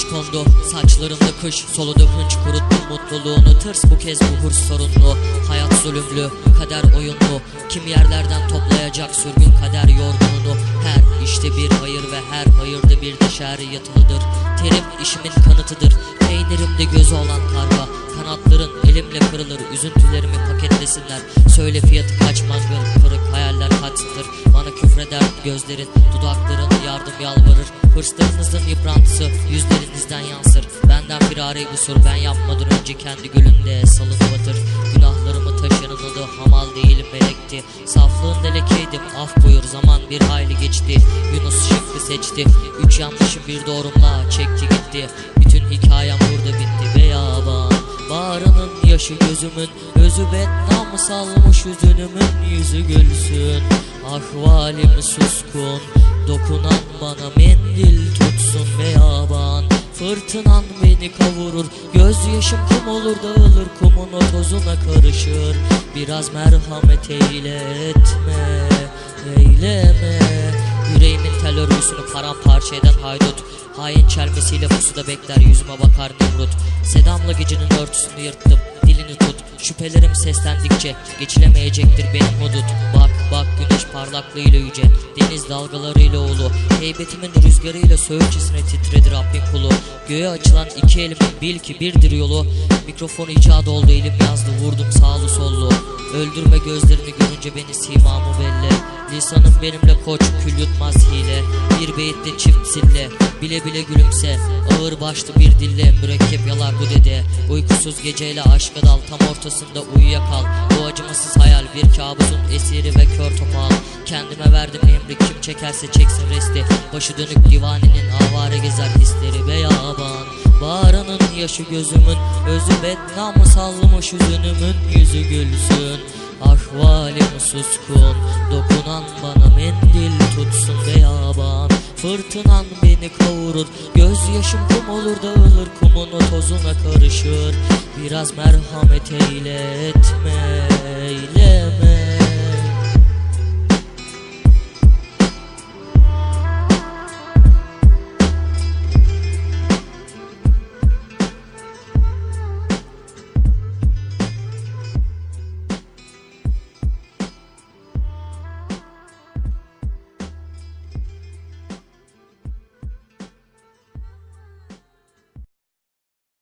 kuş kondu Saçlarımda kış. Soludu hınç kuruttum mutluluğunu. Tırs bu kez bu hırs sorunlu. Hayat zulümlü kader oyunlu. Kim yerlerden toplayacak sürgün kader yorgununu? Her işte bir hayır ve her hayırda bir de şer yatılıdır Terim işimin kanıtıdır. Peynirimde gözü olan karga. Kanatların elimle kırılır Üzüntülerimi paketlesinler. Söyle fiyatı kaç mangıl Kırık hayaller küfreder gözlerin Dudakların yardım yalvarır. Hırslarınızın yıprantısı Yüzlerinizden yansır. Benden firari kusur Ben yapmadan önce kendi gülünde salını batır. Günahlarımı taşıyanın adı Hamal değil melekti. Saflığın lekeydim Af buyur zaman bir hayli geçti. Yunus şıkkı seçti. Üç yanlışım bir doğrumla çekti gitti yaşı gözümün. Özü bednam salmış yüzünümün yüzü gülsün. Ahvalim suskun Dokunan bana mendil tutsun ve yaban Fırtınan beni kavurur Gözyaşım kum olur dağılır Kumun o tozuna karışır. Biraz merhamet eyletme Eyleme Yüreğimin tel örgüsünü paramparça eden haydut Hain çelmesiyle pusuda bekler yüzüme bakar Nemrut. Sedamla gecenin örtüsünü yırttım dilini tut. Şüphelerim seslendikçe geçilemeyecektir benim hudut Bak bak güneş parlaklığıyla yüce Deniz dalgalarıyla ulu Heybetimin rüzgarıyla söğütçesine titredi Rabbin kulu. Göğe açılan iki elimin bil ki birdir yolu. Mikrofonu icat oldu elim yazdı vurdum sağlı sollu. Öldürme gözlerini görünce beni simamı belli Lisanım benimle koç kül yutmaz hile. Bir beyitte çift sille Bile bile gülümse. Ağır başlı bir dille mürekkep yalar bu dede. Uykusuz geceyle aşka dal Tam ortasında uyuyakal. Bu acımasız hayal bir kabusun esiri ve kör topal. Kendime verdim emri kim çekerse çeksin resti. Başı dönük divanenin avare gezer hisleri ve yaban. Bağrının yaşı gözümün Özü bednamı sallamış yüzünümün yüzü gülsün Ahvalim suskun. Dokunan bana mendil tutsun ve yaban. Fırtınan beni kavurur. Gözyaşım kum olur dağılır Kumun o tozuna karışır. Biraz merhamet eyletme. Eyleme